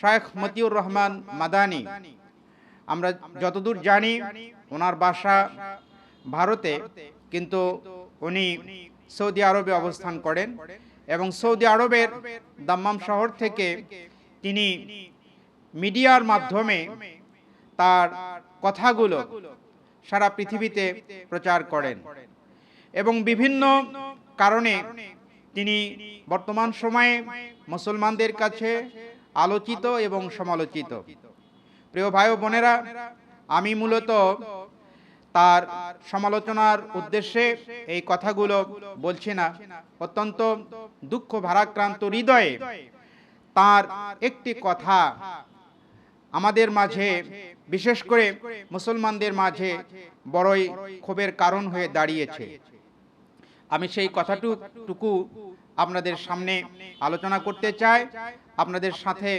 শায়েখ মতিউর রহমান মাদানি। আমরা যতদূর জানি, ওনার বাসা ভারতে, কিন্তু উনি সৌদি আরবে অবস্থান করেন এবং সৌদি আরবের দাম্মাম শহর থেকে তিনি মিডিয়ার মাধ্যমে তার কথাগুলো সারা পৃথিবীতে প্রচার করেন এবং বিভিন্ন কারণে তিনি বর্তমান সময়ে মুসলমানদের কাছে আলোচিত এবং সমালোচিত। প্রিয় ভাই বোনেরা, আমি মূলত তার সমালোচনার উদ্দেশ্যে এই কথাগুলো বলছি না। অত্যন্ত দুঃখ ভারাক্রান্ত হৃদয়ে তার একটি কথা আমাদের মাঝে, বিশেষ করে মুসলমানদের মাঝে বড়ই ক্ষোভের কারণ হয়ে দাঁড়িয়েছে। আমি সেই কথাটুকু আপনাদের সামনে আলোচনা করতে চাই, আপনাদের সাথে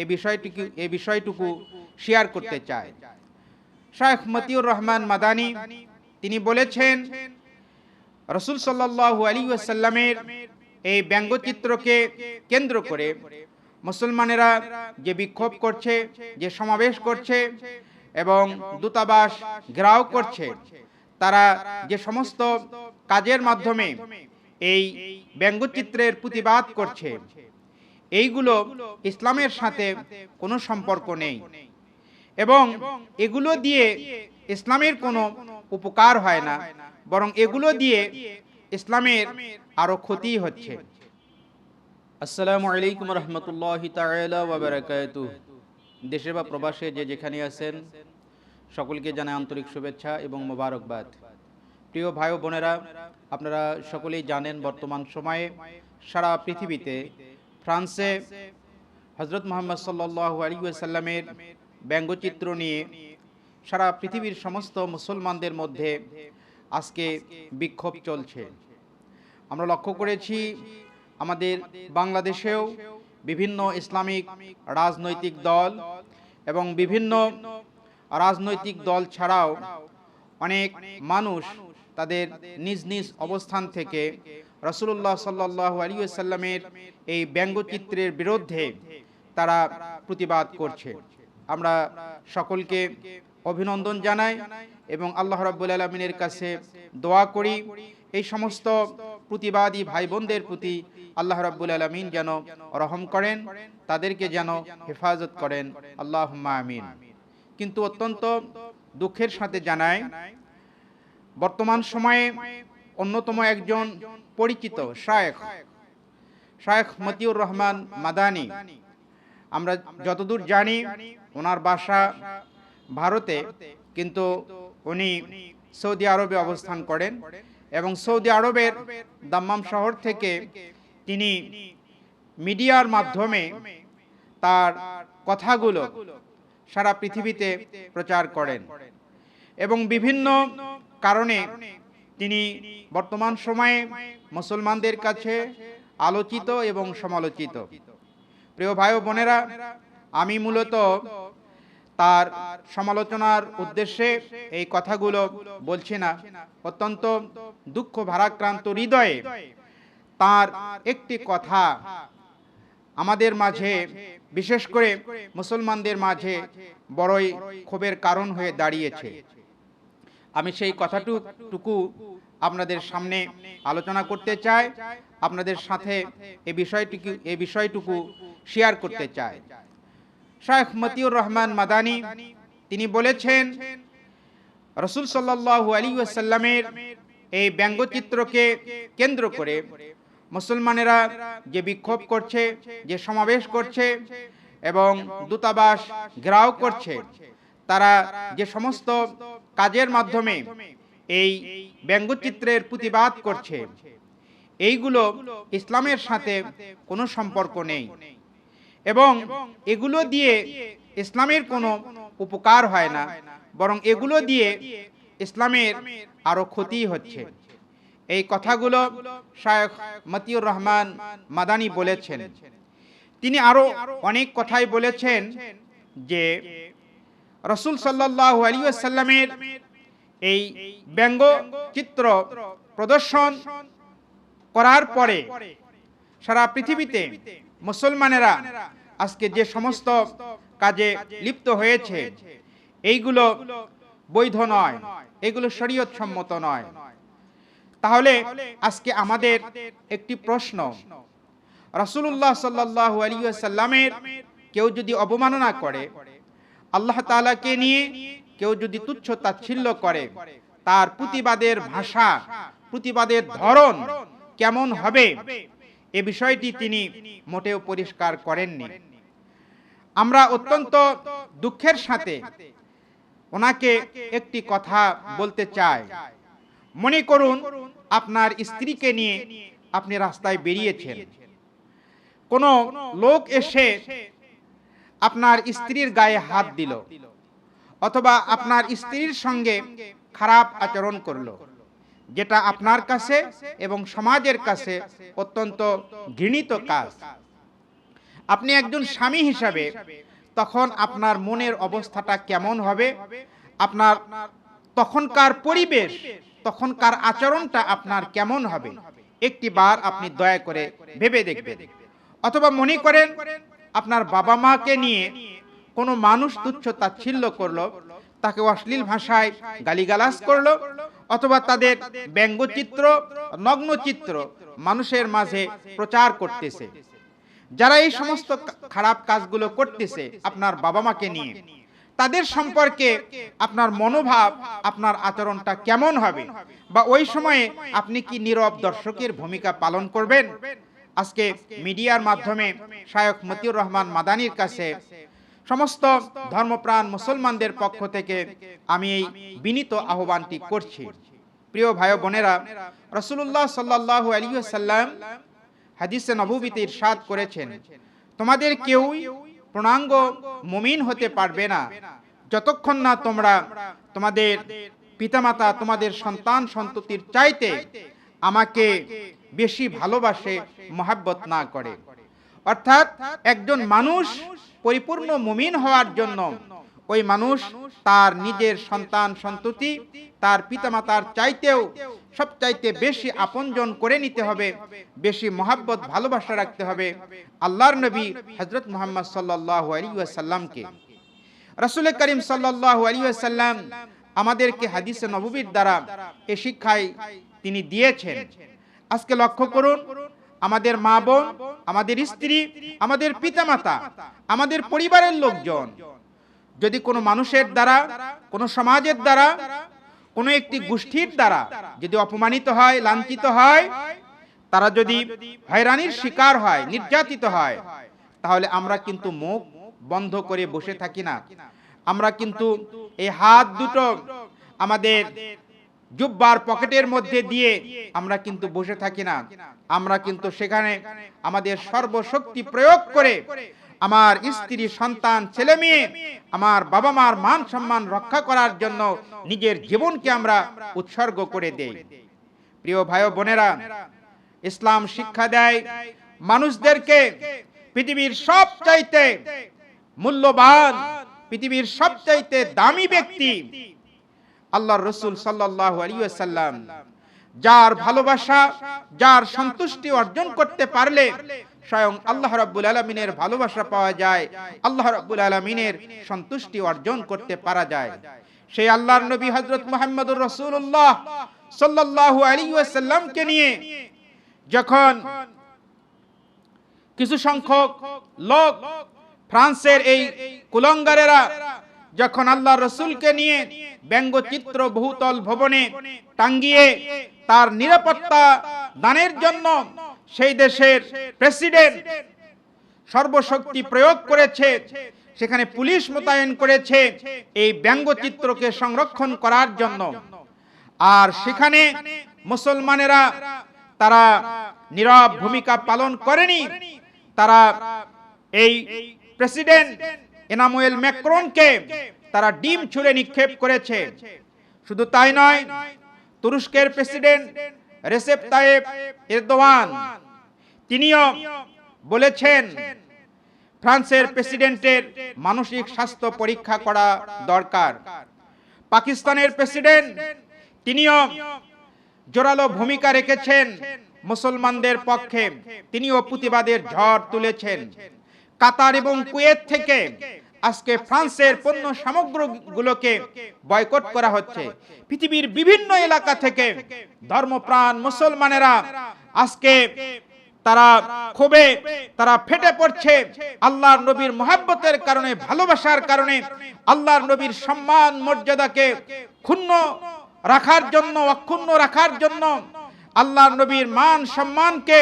এই বিষয়টিকে, এই বিষয়টুকু শেয়ার করতে চাই। শায়েখ মতিউর রহমান মাদানি, তিনি বলেছেন, রসুল সাল্লাল্লাহু আলী ওয়াসাল্লামের এই ব্যঙ্গচিত্রকে কেন্দ্র করে মুসলমানেরা যে বিক্ষোভ করছে, যে সমাবেশ করছে এবং দূতাবাস ঘেরাও করছে, তারা যে সমস্ত কাজের মাধ্যমে এই ব্যঙ্গচিত্রের প্রতিবাদ করছে। এইগুলো ইসলামের সাথে কোনো সম্পর্ক নেই। এবং এগুলো দিয়ে ইসলামের কোনো উপকার হয় না, বরং এগুলো দিয়ে ইসলামের আরও ক্ষতি হচ্ছে। আসসালামু আলাইকুম রহমতুল্লাহ বারাকাতু দেশে বা প্রবাসে যে যেখানে আছেন, সকলকে জানাই আন্তরিক শুভেচ্ছা এবং মোবারকবাদ। প্রিয় ভাই বোনেরা আপনারা সকলেই জানেন বর্তমান সময়ে সারা পৃথিবীতে, ফ্রান্সে হজরত মোহাম্মদ সাল্লাহ আলী সাল্লামের ব্যঙ্গচিত্র নিয়ে সারা পৃথিবীর সমস্ত মুসলমানদের মধ্যে আজকে বিক্ষোভ চলছে। আমরা লক্ষ্য করেছি আমাদের বাংলাদেশেও বিভিন্ন ইসলামিক রাজনৈতিক দল এবং বিভিন্ন রাজনৈতিক দল ছাড়াও অনেক মানুষ তাদের নিজ নিজ অবস্থান থেকে রসুল্লাহ সাল্লাহ আলী এই ব্যঙ্গচিত্রের বিরুদ্ধে তারা প্রতিবাদ করছে। আমরা সকলকে অভিনন্দন জানাই এবং আল্লাহ রাব্বুল আলমিনের কাছে দোয়া করি, এই সমস্ত প্রতিবাদী ভাই বোনদের প্রতি আল্লাহ রাব্বুল আলমিন যেন রহম করেন, তাদেরকে যেন হেফাজত করেন। আল্লাহ আমিন। কিন্তু অত্যন্ত দুঃখের সাথে জানায় বর্তমান সময়ে অন্যতম একজন পরিচিত শায়েখ শায়েখ মতিউর রহমান মাদানি। আমরা যতদূর জানি, ওনার বাসা ভারতে, কিন্তু উনি সৌদি আরবে অবস্থান করেন এবং সৌদি আরবের দাম্মাম শহর থেকে তিনি মিডিয়ার মাধ্যমে তার কথাগুলো সারা পৃথিবীতে প্রচার করেন এবং বিভিন্ন কারণে তিনি বর্তমান সময়ে মুসলমানদের কাছে আলোচিত এবং সমালোচিত। প্রিয় ভাই বোনেরা, আমি মূলত তার সমালোচনার উদ্দেশ্যে এই কথাগুলো বলছি না। অত্যন্ত দুঃখ ভারাক্রান্ত হৃদয়ে তার একটি কথা আমাদের মাঝে, বিশেষ করে মুসলমানদের মাঝে বড়ই ক্ষোভের কারণ হয়ে দাঁড়িয়েছে। আমি সেই কথাটুকু আপনাদের সামনে আলোচনা করতে চাই আপনাদের সাথে এই বিষয়টিকে এই বিষয়টুকু শেয়ার করতে চাই। শায়েখ মতিউর রহমান মাদানি তিনি বলেছেন রসুল সাল্লাল্লাহু আলী ওয়াসাল্লামের এই ব্যঙ্গচিত্রকে কেন্দ্র করে মুসলমানেরা যে বিক্ষোভ করছে যে সমাবেশ করছে এবং দূতাবাস ঘেরাও করছে। তারা যে সমস্ত কাজের মাধ্যমে এই ব্যঙ্গচিত্রের প্রতিবাদ করছে, এইগুলো ইসলামের সাথে কোনো সম্পর্ক নেই। এবং এগুলো দিয়ে ইসলামের কোনো উপকার হয় না, বরং এগুলো দিয়ে ইসলামের আরও ক্ষতি হচ্ছে। এই কথাগুলো শায়েখ মতিউর রহমান মাদানি বলেছেন। তিনি আরও অনেক কথাই বলেছেন যে রসুল সাল্লাহ আলী সাল্লামের এই ব্যঙ্গ চিত্র প্রদর্শন করার পরে সারা পৃথিবীতে মুসলমানেরা আজকে যে সমস্ত কাজে লিপ্ত হয়েছে, এইগুলো বৈধ নয় এগুলো শরীয়ত সম্মত নয়। তাহলে আজকে আমাদের একটি প্রশ্ন, রাসূলুল্লাহ সাল্লাল্লাহু আলাইহি ওয়াসাল্লামের কেউ যদি অবমাননা করে আল্লাহ তাআলাকে নিয়ে কেউ যদি তুচ্ছ তাচ্ছিল্য করে, তার প্রতিবাদের ভাষা, প্রতিবাদের ধরন কেমন হবে? এ বিষয়টি তিনি মোটেও পরিষ্কার করেননি। আমরা অত্যন্ত দুঃখের সাথে ওনাকে একটি কথা বলতে চাই। মনে করুন, আপনার স্ত্রীকে নিয়ে আপনি রাস্তায় বেরিয়েছেন। কোনো লোক এসে আপনার স্ত্রীর গায়ে হাত দিল অথবা আপনার স্ত্রীর সঙ্গে খারাপ আচরণ করল, যেটা আপনার কাছে এবং সমাজের কাছে অত্যন্ত ঘৃণিত কাজ। আপনি একজন স্বামী হিসাবে তখন আপনার মনের অবস্থাটা কেমন হবে? আপনার তখনকার পরিবেশ, তখনকার আচরণটা আপনার কেমন হবে? একটি বার আপনি দয়া করে ভেবে দেখবেন। অথবা মনে করেন আপনার বাবা মাকে নিয়ে কোনো মানুষ তুচ্ছ তাচ্ছিল্য করল, তাকে অশ্লীল ভাষায় গালিগালাজ করল, অথবা তাদের ব্যঙ্গচিত্র, নগ্নচিত্র মানুষের মাঝে প্রচার করতেছে। যারা এই সমস্ত খারাপ কাজগুলো করতেছে আপনার বাবা মাকে নিয়ে, তাদের সম্পর্কে আপনার মনোভাব, আপনার আচরণটা কেমন হবে? বা ওই সময়ে আপনি কি নীরব দর্শকের ভূমিকা পালন করবেন? আজকে মিডিয়ার মাধ্যমে শায়ক মতিউর রহমান মাদানির কাছে সমস্ত ধর্মপ্রাণ মুসলমানদের পক্ষ থেকে আমি এই বিনীত আহ্বানটি করছি। প্রিয় ভাই বোনেরা রসুল্লাহ সাল্লাহ আলিয়াল্লাম হাদিসে নবুবিতে ইরশাদ করেছেন, তোমাদের কেউই পূর্ণাঙ্গ মুমিন হতে পারবে না। যতক্ষণ না তোমরা তোমাদের পিতামাতা, তোমাদের সন্তান সন্ততির চাইতে আমাকে বেশি ভালোবাসে মহাব্বত না করে। অর্থাৎ একজন মানুষ পরিপূর্ণ মুমিন হওয়ার জন্য ওই মানুষ তার নিজের সন্তান সন্ততি তার পিতামাতার চাইতেও সব চাইতে বেশি আপনজন করে নিতে হবে। বেশি মহাব্বত ভালোবাসা রাখতে হবে আল্লাহর নবী হজরত মোহাম্মদ সাল্লাহ আলী আসাল্লামকে রসুল করিম সাল্লাহ আলী আসাল্লাম আমাদেরকে হাদিসে নবীর দ্বারা এ শিক্ষায় তিনি দিয়েছেন। আজকে লক্ষ্য করুন, আমাদের মা বোন, আমাদের স্ত্রী, আমাদের পিতামাতা, আমাদের পরিবারের লোকজন, যদি কোনো মানুষের দ্বারা, কোনো সমাজের দ্বারা, কোনো একটি গোষ্ঠীর দ্বারা যদি অপমানিত হয়, লাঞ্ছিত হয়, তারা যদি হয়রানির শিকার হয়, নির্যাতিত হয়, তাহলে আমরা কিন্তু মুখ বন্ধ করে বসে থাকি না। আমরা কিন্তু এই হাত দুটো আমাদের জুব্বার পকেটের মধ্যে দিয়ে আমরা কিন্তু বসে থাকি না। আমরা কিন্তু সেখানে আমাদের সর্বশক্তি প্রয়োগ করে আমার স্ত্রী, সন্তান, ছেলে মেয়ে, আমার বাবা মার মান সম্মান রক্ষা করার জন্য নিজের জীবনকে আমরা উৎসর্গ করে দেই। প্রিয় ভাই বোনেরা, ইসলাম শিক্ষা দেয় মানুষদেরকে পৃথিবীর সব চাইতে মূল্যবান, পৃথিবীর সবচাইতে দামি ব্যক্তি আল্লাহ রসুল সাল্লাহ আলিয়াল্লাম যার ভালোবাসা, যার সন্তুষ্টি অর্জন করতে পারলে স্বয়ং আল্লাহ রাব্বুল আলমিনের ভালোবাসা পাওয়া যায়, আল্লাহ রাব্বুল আলমিনের সন্তুষ্টি অর্জন করতে পারা যায়। সেই আল্লাহর নবী হজরত মোহাম্মদুর রসুল্লাহ সাল্লাহ আলী ওয়াসাল্লামকে নিয়ে যখন কিছু সংখ্যক লোক ফ্রান্সের এই কুলঙ্গারেরা যখন আল্লাহ রসুলকে নিয়ে ব্যঙ্গচিত্র বহুতল ভবনে টাঙ্গিয়ে তার নিরাপত্তা দানের জন্য সেই দেশের প্রেসিডেন্ট সর্বশক্তি প্রয়োগ করেছে, সেখানে পুলিশ মোতায়েন করেছে এই ব্যঙ্গচিত্রকে সংরক্ষণ করার জন্য। আর সেখানে মুসলমানেরা তারা নীরব ভূমিকা পালন করেনি, তারা এই প্রেসিডেন্ট এনামুয়েল ম্যাক্রনকে তারা ডিম ছুঁড়ে নিক্ষেপ করেছে। শুধু তাই নয়, তুরস্কের প্রেসিডেন্ট রেসেপ তায়েব এরদোয়ান, তিনিও বলেছেন, ফ্রান্সের প্রেসিডেন্টের মানসিক স্বাস্থ্য পরীক্ষা করা দরকার। পাকিস্তানের প্রেসিডেন্ট, তিনিও জোরালো ভূমিকা রেখেছেন মুসলমানদের পক্ষে, তিনিও প্রতিবাদের ঝড় তুলেছেন। কাতার এবং কুয়েত থেকে আজকে ফ্রান্সের পণ্য সামগ্রীগুলোকে বয়কট করা হচ্ছে। পৃথিবীর বিভিন্ন এলাকা থেকে ধর্মপ্রাণ মুসলমানেরা আজকে তারা ক্ষোভে, তারা ফেটে পড়ছে আল্লাহর নবীর মহাব্বতের কারণে, ভালোবাসার কারণে, আল্লাহর নবীর সম্মান মর্যাদাকে ক্ষুণ্ণ রাখার জন্য, অক্ষুণ্ণ রাখার জন্য আল্লাহর নবীর মান সম্মানকে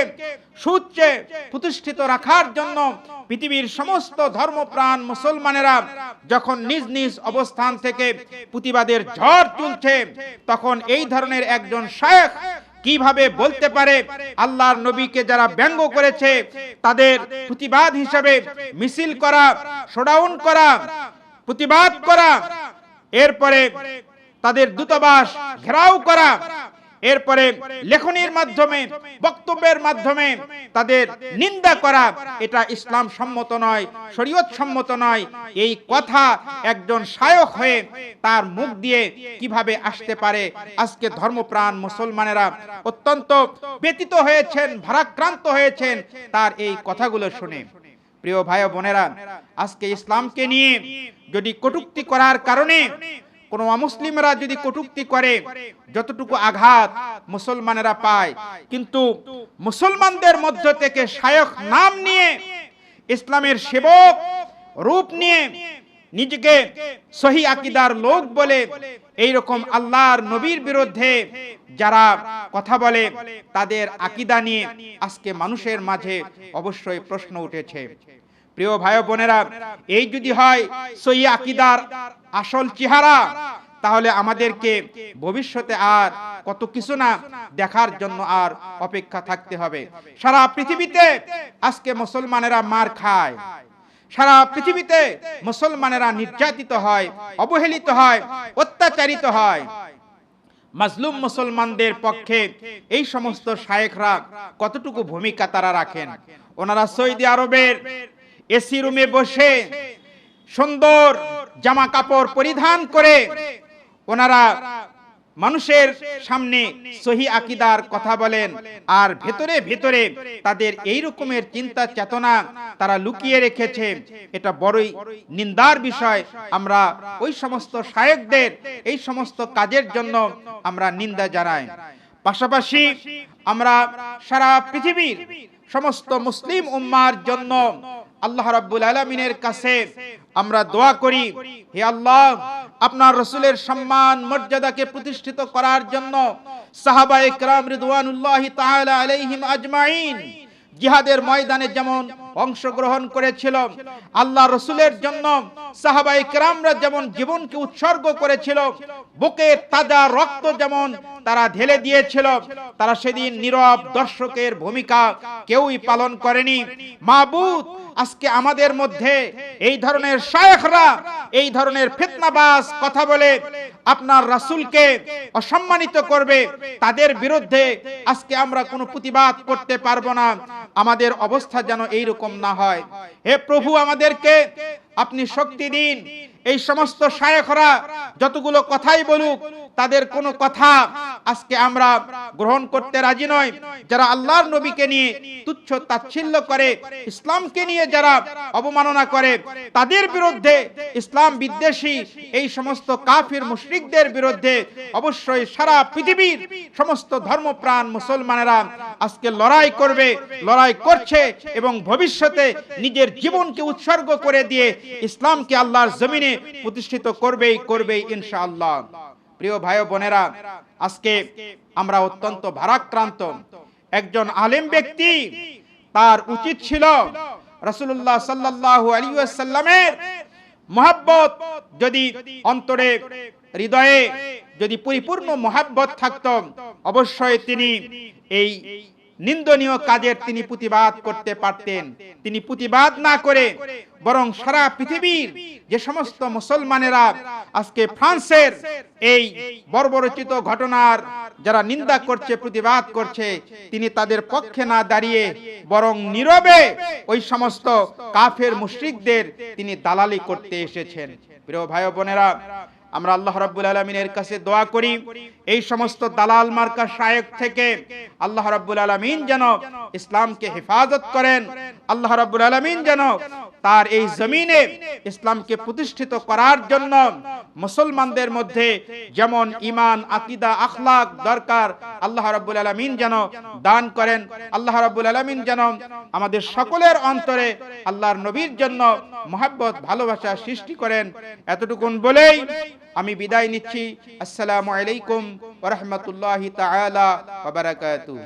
সুচ্চে প্রতিষ্ঠিত রাখার জন্য পৃথিবীর সমস্ত ধর্মপ্রাণ মুসলমানেরা যখন নিজ নিজ অবস্থান থেকে প্রতিবাদের ঝড় তুলছে, তখন এই ধরনের একজন শায়েখ কীভাবে বলতে পারে আল্লাহর নবীকে যারা ব্যঙ্গ করেছে, তাদের প্রতিবাদ হিসাবে মিছিল করা, শোডাউন করা, প্রতিবাদ করা, এরপরে তাদের দূতাবাস ঘেরাও করা এরপরে লেখনির মাধ্যমে, বক্তব্যের মাধ্যমে তাদের নিন্দা করা, এটা ইসলাম সম্মত নয়, শরীয়ত সম্মত নয়। এই কথা একজন শায়ক হয়ে তার মুখ দিয়ে কীভাবে আসতে পারে? আজকে ধর্মপ্রাণ মুসলমানেরা অত্যন্ত ব্যতীত হয়েছেন, ভারাক্রান্ত হয়েছেন তার এই কথাগুলো শুনে। প্রিয় ভাই বোনেরা, আজকে ইসলামকে নিয়ে যদি কটুক্তি করার কারণে কোন অমুসলিমরা যদি কটুক্তি করে, যতটুকু আঘাত মুসলমানেরা পায়। কিন্তু মুসলমানদের মধ্য থেকে শায়ক নাম নিয়ে, ইসলামের সেবক রূপ নিয়ে নিজেকে সহি আকিদার লোক বলে এই রকম আল্লাহর নবীর বিরুদ্ধে যারা কথা বলে, তাদের আকিদা নিয়ে আজকে মানুষের মাঝে অবশ্যই প্রশ্ন উঠেছে। প্রিয় ভাই বোনেরা, এই যদি হয় সই আকিদার আসল চেহারা, তাহলে আমাদেরকে ভবিষ্যতে আর কত কিছু না দেখার জন্য আর অপেক্ষা থাকতে হবে। সারা পৃথিবীতে আজকে মুসলমানেরা মার খায়। সারা পৃথিবীতে মুসলমানেরা নির্যাতিত হয়, অবহেলিত হয়, অত্যাচারিত হয়। মাজলুম মুসলমানদের পক্ষে এই সমস্ত শায়েখরা কতটুকু ভূমিকা তারা রাখেন? ওনারা সৌদি আরবের এসি রুমে বসে সুন্দর জামা কাপড় পরিধান করে ওনারা মানুষের সামনে সহি আকিদার কথা বলেন আর ভেতরে ভেতরে তাদের এই রকমের চিন্তা চেতনা তারা লুকিয়ে রেখেছে। এটা বড়ই নিন্দার বিষয়। আমরা ওই সমস্ত শায়কদের, এই সমস্ত কাজের জন্য আমরা নিন্দা জানাই। পাশাপাশি আমরা সারা পৃথিবীর সমস্ত মুসলিম উম্মার জন্য আল্লাহ রাব্বুল আলামিনের কাছে আমরা দোয়া করি, হে আল্লাহ, আপনার রসুলের সম্মান, মর্যাদাকে প্রতিষ্ঠিত করার জন্য সাহাবা ইকরাম রিদওয়ানুল্লাহি তাআলা আলাইহিম আজমাইন জিহাদের ময়দানে যেমন অংশগ্রহণ করেছিল। আল্লাহ রসুলের জন্য সাহাবা ইকরামরা যেমন জীবনকে উৎসর্গ করেছিল বুকের তাজা রক্ত যেমন তারা ঢেলে দিয়েছিল, তারা সেদিন নীরব দর্শকের ভূমিকা কেউই পালন করেনি। মাবুদ আজকে আমাদের মধ্যে এই ধরনের শায়েখরা, এই ধরনের ফিতনাবাজ কথা বলে আপনার রাসূলকে অসম্মানিত করবে, তাদের বিরুদ্ধে আজকে আমরা কোনো প্রতিবাদ করতে পারব না। আমাদের অবস্থা যেন এই রকম না হয়। হে প্রভু, আমাদেরকে আপনি শক্তি দিন। এই সমস্ত শায়েখরা যতগুলো কথাই বলুক তাদের কোনো কথা আজকে আমরা গ্রহণ করতে রাজি নয়। যারা আল্লাহর নবীকে নিয়ে তুচ্ছ তাচ্ছিল্য করে, ইসলামকে নিয়ে যারা অবমাননা করে, তাদের বিরুদ্ধে ইসলাম বিদ্বেষী এই সমস্ত কাফির মুশরিকদের বিরুদ্ধে অবশ্যই সারা পৃথিবীর সমস্ত ধর্মপ্রাণ মুসলমানেরা আজকে লড়াই করবে, লড়াই করছে এবং ভবিষ্যতে নিজের জীবনকে উৎসর্গ করে দিয়ে ইসলামকে আল্লাহর জমিনে প্রতিষ্ঠিত করবেই করবেই ইনশাআল্লাহ। প্রিয় ভাই বোনেরা, আজকে আমরা অত্যন্ত ভারাক্রান্ত একজন আলিম ব্যক্তি, তার উচিত ছিল রসুল্লাহ সাল্লাহ আলী সাল্লামের মহাব্বত যদি অন্তরে, হৃদয়ে যদি পরিপূর্ণ মহাব্বত থাকত, অবশ্যই তিনি এই নিন্দনীয় কাজের তিনি প্রতিবাদ করতে পারতেন। তিনি প্রতিবাদ না করে বরং সারা পৃথিবীর যে সমস্ত মুসলমানেরা আজকে ফ্রান্সের এই বর্বরচিত ঘটনার যারা নিন্দা করছে, প্রতিবাদ করছে, তিনি তাদের পক্ষে না দাঁড়িয়ে বরং নীরবে ওই সমস্ত কাফের মুশরিকদের তিনি দালালি করতে এসেছেন। প্রিয় ভাই বোনেরা আমরা আল্লাহ রাব্বুল আলমিনের কাছে দোয়া করি, এই সমস্ত দালাল মার্কা শায়েক থেকে আল্লাহ রাব্বুল আলমিন যেন ইসলামকে হেফাজত করেন, আল্লাহ রাব্বুল আলমিন যেন তার এই জমিনে ইসলামকে প্রতিষ্ঠিত করার জন্য মুসলমানদের মধ্যে যেমন ইমান আকিদা আখলাক দরকার। আল্লাহ রাব্বুল আলামিন যেন দান করেন। আল্লাহ রাব্বুল আলামিন যেন আমাদের সকলের অন্তরে আল্লাহর নবীর জন্য মহাব্বত ভালোবাসা সৃষ্টি করেন। এতটুকুন বলেই আমি বিদায় নিচ্ছি। আসসালামু আলাইকুম ওয়া রাহমাতুল্লাহি তাআলা ওয়া বারাকাতুহু।